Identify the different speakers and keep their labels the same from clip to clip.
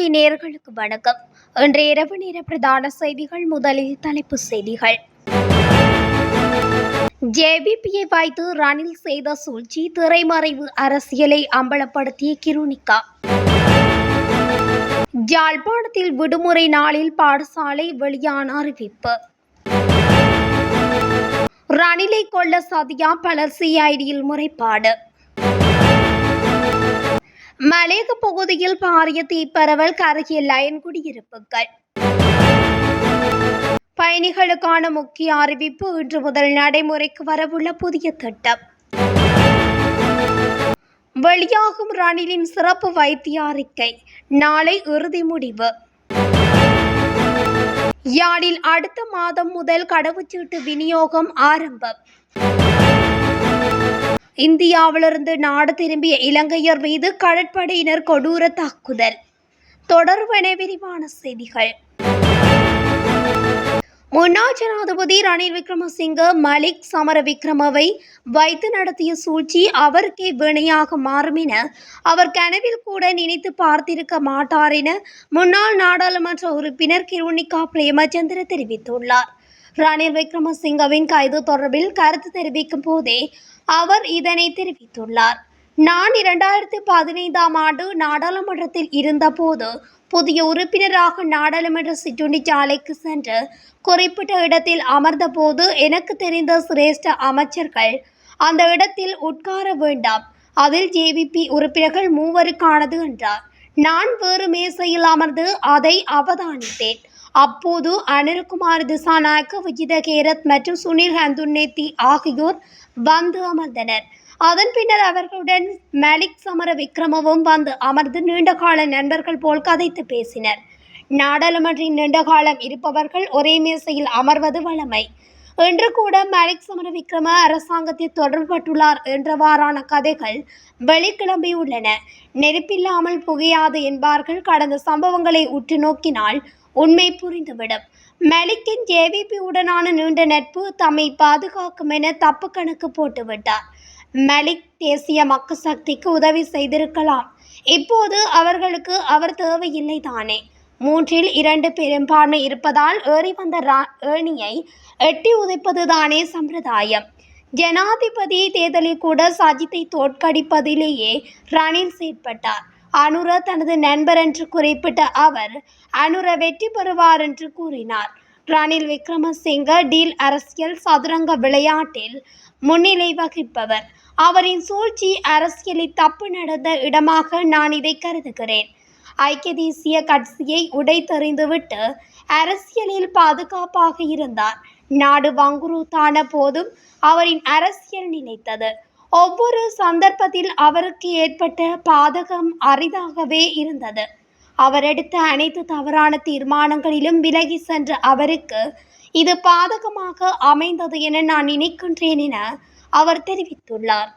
Speaker 1: வானொலி நேயர்களுக்கு வணக்கம். இன்றைய இரவு நேர பிரதான செய்திகள் முதலில் தலைப்பு செய்திகள். ஜேபிபியை வாய்த்து ரணில் செய்த சூழ்ச்சி திரைமறைவு அரசியலை அம்பலப்படுத்திய கிருணிகா. யாழ்ப்பாணத்தில் விடுமுறை நாளில் பாடசாலை வெளியான அறிவிப்பு. ரணிலை கொள்ள சதியா பலர் சிஐடியில் முறைப்பாடு. மலையக பகுதியில் பாரிய தீப்பரவல் கருகிய லயன் குடியிருப்புகள். பயணிகளுக்கான முக்கிய அறிவிப்பு இன்று முதல் நடைமுறைக்கு வரவுள்ள புதிய திட்டம். வெளியாகும் ரணிலின் சிறப்பு வைத்திய அறிக்கை நாளை இறுதி முடிவு. யாழில் அடுத்த மாதம் முதல் கடவுச்சீட்டு விநியோகம் ஆரம்பம். இந்தியாவிலிருந்து நாடு திரும்பிய இலங்கையர் மீது கடற்படையினர் கொடூர தாக்குதல். தொடர்பென விரிவான செய்திகள். முன்னாள் ஜனாதிபதி ரணில் விக்ரமசிங்க மலிக் சமர விக்ரமவை வைத்து நடத்திய சூழ்ச்சி அவருக்கே வினையாக மாறும் என அவர் கனவில் கூட நினைத்து பார்த்திருக்க மாட்டார் என முன்னாள் நாடாளுமன்ற உறுப்பினர் கிருணிகா பிரேமச்சந்திர தெரிவித்துள்ளார். ரணில் விக்ரமசிங்கவின் கைது தொடர்பில் கருத்து தெரிவிக்கும் போதே அவர் இதனை தெரிவித்துள்ளார். நான் இரண்டாயிரத்தி பதினைந்தாம் ஆண்டு நாடாளுமன்றத்தில் இருந்தபோது புதிய உறுப்பினராக நாடாளுமன்ற சிற்றுண்டிச்சாலைக்கு சென்று குறிப்பிட்ட இடத்தில் அமர்ந்தபோது எனக்கு தெரிந்த சிரேஷ்ட அமைச்சர்கள் அந்த இடத்தில் உட்கார வேண்டாம் அதில் ஜேவிபி உறுப்பினர்கள் மூவருக்கானது என்றார். நான் வேறு மேசையில் அமர்ந்து அதை அவதானித்தேன். அப்போது அனில்குமார் திசாநாயக்கு விஜித கேரத் மற்றும் சுனில் ஹந்துன்னேத்தி ஆகியோர் வந்து அமர்ந்தனர். அதன் பின்னர் அவர்களுடன் மலிக் சமர விக்ரமவும் வந்து அமர்ந்து நீண்டகால நண்பர்கள் போல் கதைத்து பேசினர். நாடாளுமன்றின் நீண்டகாலம் இருப்பவர்கள் ஒரே மேசையில் அமர்வது வழமை. இன்று கூட மலிக் சமர விக்ரம அரசாங்கத்தில் தொடர்பட்டுள்ளார் என்றவாறான கதைகள் வெளிக்கிளம்பியுள்ளன. நெருப்பில்லாமல் புகையாது என்பார்கள். கடந்த சம்பவங்களை உற்று நோக்கினால் உண்மை புரிந்துவிடும். மலிக்கின் ஜேவிபி உடனான நீண்ட நட்பு தம்மை பாதுகாக்கும் என தப்பு கணக்கு போட்டுவிட்டார். மலிக் தேசிய மக்கள் சக்திக்கு உதவி செய்திருக்கலாம். இப்போது அவர்களுக்கு அவர் தேவையில்லை தானே. மூன்றில் இரண்டு பெரும்பான்மை இருப்பதால் ஏறி வந்த ரா- ஏணியை எட்டி உதைப்பது தானே சம்பிரதாயம். ஜனாதிபதி தேர்தலில் கூட சஜித்தை தோற்கடிப்பதிலேயே ரணில் செயற்பட்டார். அனுர தனது நண்பர் என்று குறிப்பிட்ட அவர் அனுர வெற்றி பெறுவார் என்று கூறினார். ரணில் விக்ரமசிங்க டீல் அரசியல் சதுரங்க விளையாட்டில் முன்னிலை வகிப்பவர். அவரின் சூழ்ச்சி அரசியலில் தப்பு நடந்த இடமாக நான் இதை கருதுகிறேன். ஐக்கிய தேசிய கட்சியை உடைத்தெறிந்துவிட்டு அரசியலில் பாதுகாப்பாக இருந்தார். நாடு வங்குறுத்தான போதும் அவரின் அரசியல் நிலைத்தது. ஒவ்வொரு சந்தர்ப்பத்தில் அவருக்கு ஏற்பட்ட பாதகம் அரிதாகவே இருந்தது. அவர் எடுத்த அனைத்து தவறான தீர்மானங்களிலும் விலகி சென்ற அவருக்கு இது பாதகமாக அமைந்தது என நான் நினைக்கின்றேன் என அவர் தெரிவித்துள்ளார்.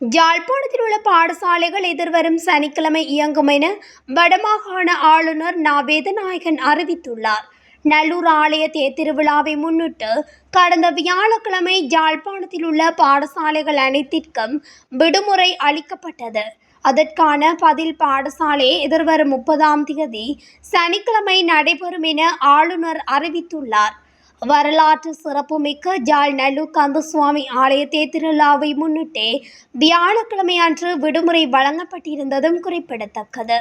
Speaker 1: யாழ்ப்பாணத்தில் உள்ள பாடசாலைகள் எதிர்வரும் சனிக்கிழமை இயங்கும் என வடமாகாண ஆளுநர் நா. வேதநாயகன் அறிவித்துள்ளார். நல்லூர் ஆலய தேர்திருவிழாவை முன்னிட்டு கடந்த வியாழக்கிழமை யாழ்ப்பாணத்தில் உள்ள பாடசாலைகள் அனைத்திற்கும் விடுமுறை அளிக்கப்பட்டது. அதற்கான பதில் பாடசாலை எதிர்வரும் முப்பதாம் தேதி சனிக்கிழமை நடைபெறும் என ஆளுநர் அறிவித்துள்ளார். வரலாற்று சிறப்புமிக்க ஜாழ் நல்லூர் கந்தசுவாமி ஆலய தேர்திருவிழாவை முன்னிட்டே வியாழக்கிழமை அன்று விடுமுறை வழங்கப்பட்டிருந்ததும் குறிப்பிடத்தக்கது.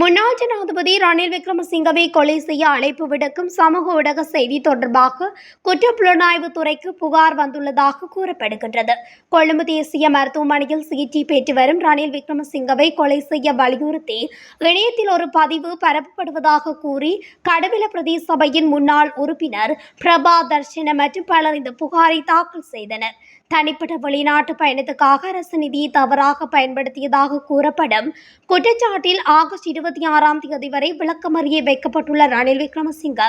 Speaker 1: முன்னாள் ஜனாதிபதி ரணில் விக்ரமசிங்கவை கொலை செய்ய அழைப்பு விடுக்கும் சமூக ஊடக செய்தி தொடர்பாக குற்றப்புலனாய்வு துறைக்கு புகார் வந்துள்ளதாக கூறப்படுகின்றது. கொழும்பு தேசிய மருத்துவமனையில் சிகிச்சை பெற்று வரும் ரணில் விக்ரமசிங்கவை கொலை செய்ய வலியுறுத்தி இணையத்தில் ஒரு பதிவு பரப்பப்படுவதாக கூறி கடவில பிரதேச சபையின் முன்னாள் உறுப்பினர் பிரபா தர்ஷன மற்றும் பலர் இந்த புகாரை தாக்கல் செய்தனர். தனிப்பட்ட வெளிநாட்டு பயணத்துக்காக அரசு நிதியை தவறாக பயன்படுத்தியதாக கூறப்படும் குற்றச்சாட்டில் ஆகஸ்ட் இருபது இருபத்தி ஆறாம் தேதி வரை விளக்கமறிய வைக்கப்பட்டுள்ள ரணில் விக்ரமசிங்க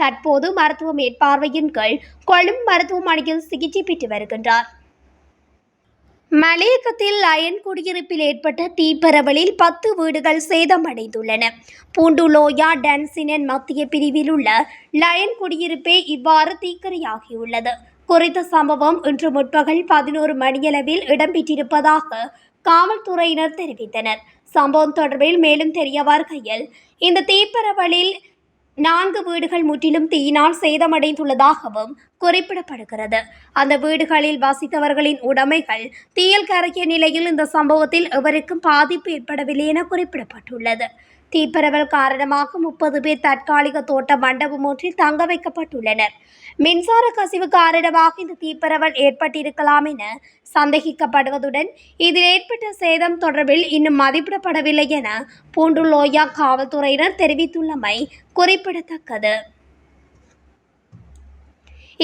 Speaker 1: தற்போது மருத்துவ மேற்பார்வையின் கீழ் கொழும்பு மருத்துவமனையில் சிகிச்சை பெற்று வருகின்றார். மலையகத்தில் லயன் குடியிருப்பில் ஏற்பட்ட தீப்பரவலில் பத்து வீடுகள் சேதமடைந்துள்ளன. பூண்டுலோயா டன்சினன் மத்திய பிரிவில் உள்ள லயன் குடியிருப்பே இவ்வாறு தீக்கிரையாகியுள்ளது. குறித்த சம்பவம் இன்று முற்பகல் பதினோரு மணியளவில் இடம்பெற்றிருப்பதாக காவல்துறையினர் தெரிவித்தனர். சம்பவம் தொடர்பில் மேலும் தெரிய வருகையில் இந்த தீப்பரவலில் நான்கு வீடுகள் முற்றிலும் தீயினால் சேதமடைந்துள்ளதாகவும் குறிப்பிடப்படுகிறது. அந்த வீடுகளில் வசித்தவர்களின் உடைமைகள் தீயில் கரைக்கிய நிலையில் இந்த சம்பவத்தில் எவருக்கும் பாதிப்பு ஏற்படவில்லை என குறிப்பிடப்பட்டுள்ளது. தீப்பரவல் காரணமாக முப்பது பேர் தற்காலிக தோட்ட மண்டபம் ஒன்றில் தங்க வைக்கப்பட்டுள்ளனர். மின்சார கசிவு காரணமாக இந்த தீப்பரவல் ஏற்பட்டிருக்கலாம் என சந்தேகிக்கப்படுவதுடன் இதில் ஏற்பட்ட சேதம் தொடர்பில் இன்னும் மதிப்பிடப்படவில்லை என பூண்டுலோயா காவல்துறையினர் தெரிவித்துள்ளமை குறிப்பிடத்தக்கது.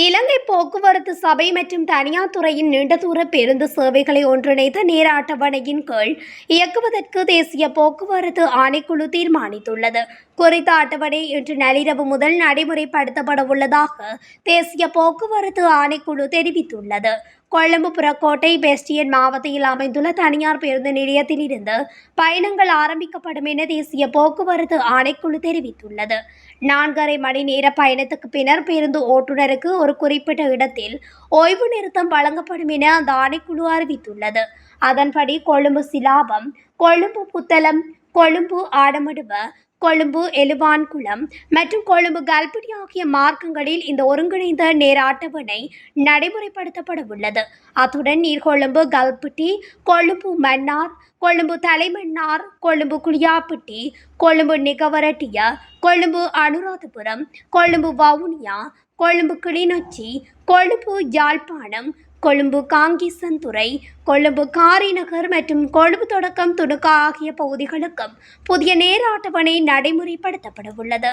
Speaker 1: இலங்கை போக்குவரத்து சபை மற்றும் தனியார் துறையின் நீண்ட தூர பேருந்து சேவைகளை ஒன்றிணைத்த நேர அட்டவணையின் கீழ் இயக்குவதற்கு தேசிய போக்குவரத்து ஆணைக்குழு தீர்மானித்துள்ளது. குறித்த அட்டவணை இன்று நள்ளிரவு முதல் நடைமுறைப்படுத்தப்பட உள்ளதாக தேசிய போக்குவரத்து ஆணைக்குழு தெரிவித்துள்ளது. கொழும்பு புறக்கோட்டை பெஸ்டியன் மாவட்டத்தில் அமைந்துள்ள தனியார் பேருந்து நிலையத்தில் இருந்து பயணங்கள் ஆரம்பிக்கப்படும் என தேசிய போக்குவரத்து ஆணைக்குழு தெரிவித்துள்ளது. நான்கரை மணி நேர பயணத்துக்கு பின்னர் பேருந்து ஓட்டுநருக்கு ஒரு குறிப்பிட்ட இடத்தில் ஓய்வு நிறுத்தம் வழங்கப்படும் என அந்த ஆணைக்குழு அறிவித்துள்ளது. அதன்படி கொழும்பு சிலாபம் கொழும்பு புத்தளம் கொழும்பு ஆடமடுவ கொழும்பு எலுவான்குளம் மற்றும் கொழும்பு கல்பிடி ஆகிய மார்க்கங்களில் இந்த ஒருங்கிணைந்த நேர அட்டவணை நடைமுறைப்படுத்தப்பட உள்ளது அத்துடன் நீர்கொழும்பு கல்பட்டி கொழும்பு மன்னார் கொழும்பு தலைமன்னார் கொழும்பு குளியாப்பட்டி கொழும்பு நிகவரட்டிய கொழும்பு அனுராதபுரம் கொழும்பு வவுனியா கொழும்பு கிளிநொச்சி கொழும்பு யாழ்ப்பாணம் கொழும்பு காங்கிசன்துறை கொழும்பு காரிநகர் மற்றும் கொழும்பு தொடக்கம் துணுக்கா ஆகிய பகுதிகளுக்கும் புதிய நேர அட்டவணை நடைமுறைப்படுத்தப்பட உள்ளது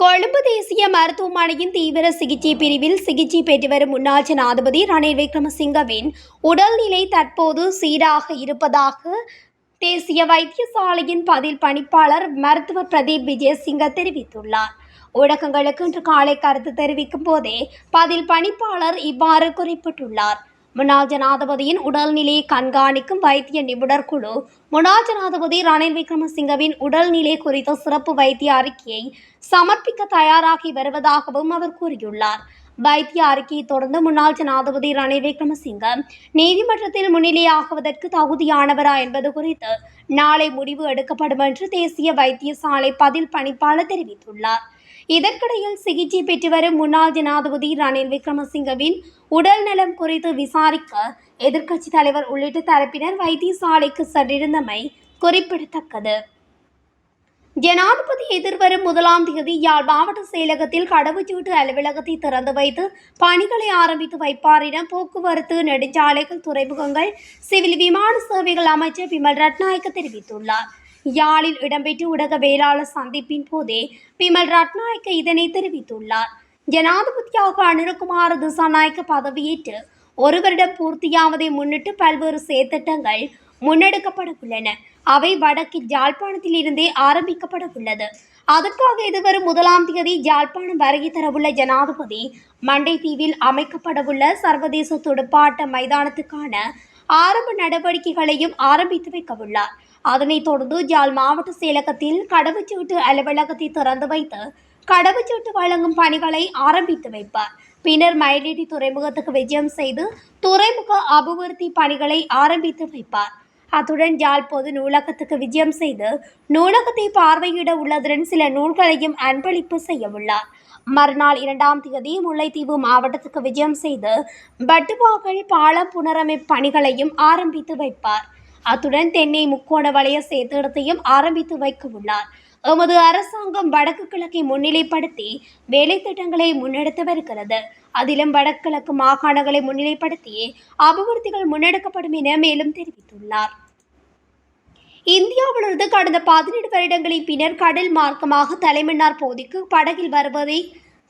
Speaker 1: கொழும்பு தேசிய மருத்துவமனையின் தீவிர சிகிச்சை பிரிவில் சிகிச்சை பெற்று வரும் முன்னாள் ஜனாதிபதி ரணில் விக்ரமசிங்கவின் உடல்நிலை தற்போது சீராக இருப்பதாக தேசிய வைத்தியசாலையின் பதில் பணிப்பாளர் மருத்துவர் பிரதீப் விஜயசிங்க தெரிவித்துள்ளார். ஊடகங்களுக்கு இன்று காலை கருத்து தெரிவிக்கும் போதே பதில் பணிப்பாளர் இவ்வாறு குறிப்பிட்டுள்ளார். முன்னாள் ஜனாதிபதியின் உடல்நிலையை கண்காணிக்கும் வைத்திய நிபுணர் குழு முன்னாள் ஜனாதிபதி ரணில் விக்ரமசிங்கவின் உடல்நிலை குறித்த சிறப்பு வைத்திய அறிக்கையை சமர்ப்பிக்க தயாராகி வருவதாகவும் அவர் கூறியுள்ளார். வைத்திய அறிக்கையை தொடர்ந்து முன்னாள் ஜனாதிபதி ரணில் விக்ரமசிங்க நீதிமன்றத்தில் முன்னிலையாகுவதற்கு தகுதியானவரா என்பது குறித்து நாளை முடிவு எடுக்கப்படும் என்று தேசிய வைத்தியசாலை பதில் பணிப்பாளர் தெரிவித்துள்ளார். இதற்கிடையில் சிகிச்சை பெற்று வரும் முன்னாள் ஜனாதிபதி ரணில் விக்ரமசிங்கவின் உடல் நலம் குறித்து விசாரிக்க எதிர்க்கட்சித் தலைவர் உள்ளிட்ட தரப்பினர் வைத்தியசாலைக்கு சென்றிருந்தமை குறிப்பிடத்தக்கது. ஜனாதிபதி எதிர்வரும் முதலாம் தேதி யாழ் மாவட்ட செயலகத்தில் கடவுச்சீட்டு அலுவலகத்தை திறந்து வைத்து பணிகளை ஆரம்பித்து வைப்பார் என போக்குவரத்து நெடுஞ்சாலைகள் துறைமுகங்கள் சிவில் விமான சேவைகள் அமைச்சர் பிமல் ரட்நாயக்க தெரிவித்துள்ளார். யாழில் இடம்பெற்ற ஊடகவியலாளர் சந்திப்பின் போதே பிமல் ரட்நாயக்க இதனை தெரிவித்துள்ளார். ஜனாதிபதியாக அனுரகுமார் திசாநாயக்க பதவியேற்று ஒரு வருடம் பூர்த்தியாவதை முன்னிட்டு பல்வேறு செயற்திட்டங்கள் முன்னெடுக்கப்பட உள்ளன அவை வடக்கு ஜாழ்ப்பாணத்தில் இருந்தே ஆரம்பிக்கப்பட உள்ளது அதற்காக எதிர்வரும் முதலாம் தேதி ஜாழ்ப்பாணம் வருகை தரவுள்ள ஜனாதிபதி மண்டைத்தீவில் அமைக்கப்படவுள்ள சர்வதேச துடுப்பாட்ட மைதானத்துக்கான ஆரம்ப நடவடிக்கைகளையும் ஆரம்பித்து வைக்கவுள்ளார். அதனைத் தொடர்ந்து ஜாழ் மாவட்ட செயலகத்தில் கடவுச்சீட்டு அலுவலகத்தை திறந்து வைத்து கடவுச்சீட்டு வழங்கும் பணிகளை ஆரம்பித்து வைப்பார். பின்னர் மயிலிட்டி துறைமுகத்துக்கு விஜயம் செய்து துறைமுக அபிவிருத்தி பணிகளை ஆரம்பித்து வைப்பார். அத்துடன் யாழ் பொது நூலகத்துக்கு விஜயம் செய்து நூலகத்தை பார்வையிட உள்ளதுடன் சில நூல்களையும் அன்பளிப்பு செய்ய உள்ளார் மறுநாள் இரண்டாம் தேதி முல்லைத்தீவு மாவட்டத்துக்கு விஜயம் செய்து பட்டுபாக்கள் பாலம் புனரமைப்பு பணிகளையும் ஆரம்பித்து வைப்பார். அத்துடன் தென்னை முக்கோண வளைய சேத்திடத்தையும் ஆரம்பித்து வைக்க உள்ளார் எமது அரசாங்கம் வடக்கு கிழக்கை முன்னிலைப்படுத்தி வேலை திட்டங்களை முன்னெடுத்து வருகிறது. அதிலும் வடகிழக்கு மாகாணங்களை முன்னிலைப்படுத்தி அபிவிருத்திகள் முன்னெடுக்கப்படும் என மேலும் தெரிவித்துள்ளார். இந்தியாவிலிருந்து கடந்த பதினெட்டு வருடங்களின் பின்னர் கடல் மார்க்கமாக தலைமன்னார் போதிக்கு படகில் வருவதை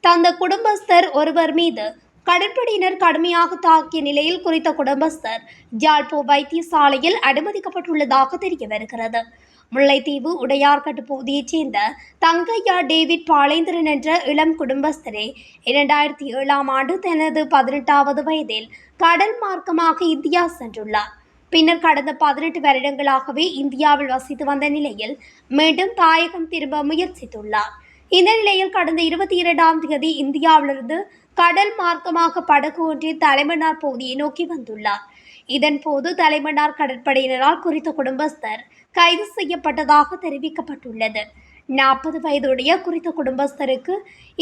Speaker 1: தந்த குடும்பஸ்தர் ஒருவர் மீது கடற்படையினர் கடுமையாக தாக்கிய நிலையில் குறித்த குடும்பஸ்தர் ஜாழ்போ வைத்தியசாலையில் அனுமதிக்கப்பட்டுள்ளதாக தெரிய வருகிறது. முல்லைத்தீவு உடையார்கட்டு பகுதியைச் சேர்ந்த தங்கையா டேவிட் பாலேந்திரன் என்ற இளம் குடும்பஸ்தரே இரண்டாயிரத்தி ஏழாம் ஆண்டு தனது பதினெட்டாவது வயதில் கடல் மார்க்கமாக இந்தியா சென்றுள்ளார். பின்னர் கடந்த பதினெட்டு வருடங்களாகவே இந்தியாவில் வசித்து வந்த நிலையில் மீண்டும் தாயகம் திரும்ப முயற்சித்துள்ளார். இந்த நிலையில் கடந்த இருபத்தி இரண்டாம் தேதி இந்தியாவிலிருந்து கடல் மார்க்கமாக படகு ஒன்றில் தலைமன்னார் பகுதியை நோக்கி வந்துள்ளார். இதன் போது தலைமன்னார் கடற்படையினரால் குறித்த குடும்பஸ்தர் கைது செய்யப்பட்டதாக தெரிவிக்கப்பட்டுள்ளது. நாற்பது வயதுடைய குறித்த குடும்பஸ்தருக்கு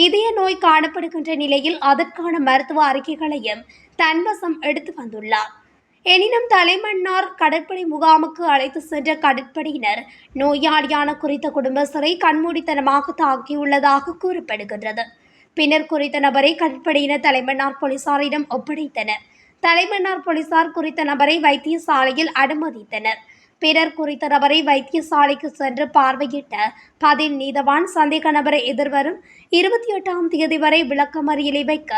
Speaker 1: இதய நோய் காணப்படுகின்ற நிலையில் அதற்கான மருத்துவ அறிக்கைகளையும் தன்வசம் எடுத்து வந்துள்ளார். எனினும் தலைமன்னார் கடற்படை முகாமுக்கு அழைத்து சென்ற கடற்படையினர் நோயாளியான குறித்த குடும்பஸ்தரை கண்மூடித்தனமாக தாக்கியுள்ளதாக கூறப்படுகின்றது. பின்னர் குறித்த நபரை கடற்படையினர் தலைமன்னார் போலீசாரிடம் ஒப்படைத்தனர். தலைமன்னார் போலீசார் குறித்த நபரை வைத்தியசாலையில் அனுமதித்தனர். பிறர் குறித்த நபரை வைத்தியசாலைக்கு சென்று பார்வையிட்ட பதில் நீதவான் சந்தேக நபரை எதிர்வரும் இருபத்தி எட்டாம் தேதி வரை விளக்கமறியலை வைக்க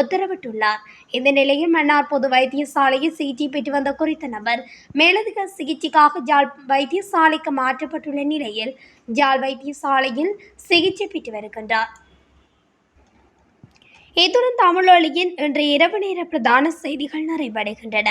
Speaker 1: உத்தரவிட்டுள்ளார். இந்த நிலையில் மன்னார் பொது வைத்தியசாலையில் சிகிச்சை பெற்று வந்த குறித்த நபர் மேலதிக சிகிச்சைக்காக ஜால் வைத்தியசாலைக்கு மாற்றப்பட்டுள்ள நிலையில் ஜால் வைத்தியசாலையில் சிகிச்சை பெற்று வருகின்றார். இத்துடன் தமிழொலியின் இன்று இரவு நேர பிரதான செய்திகள் நிறைவடைகின்றன.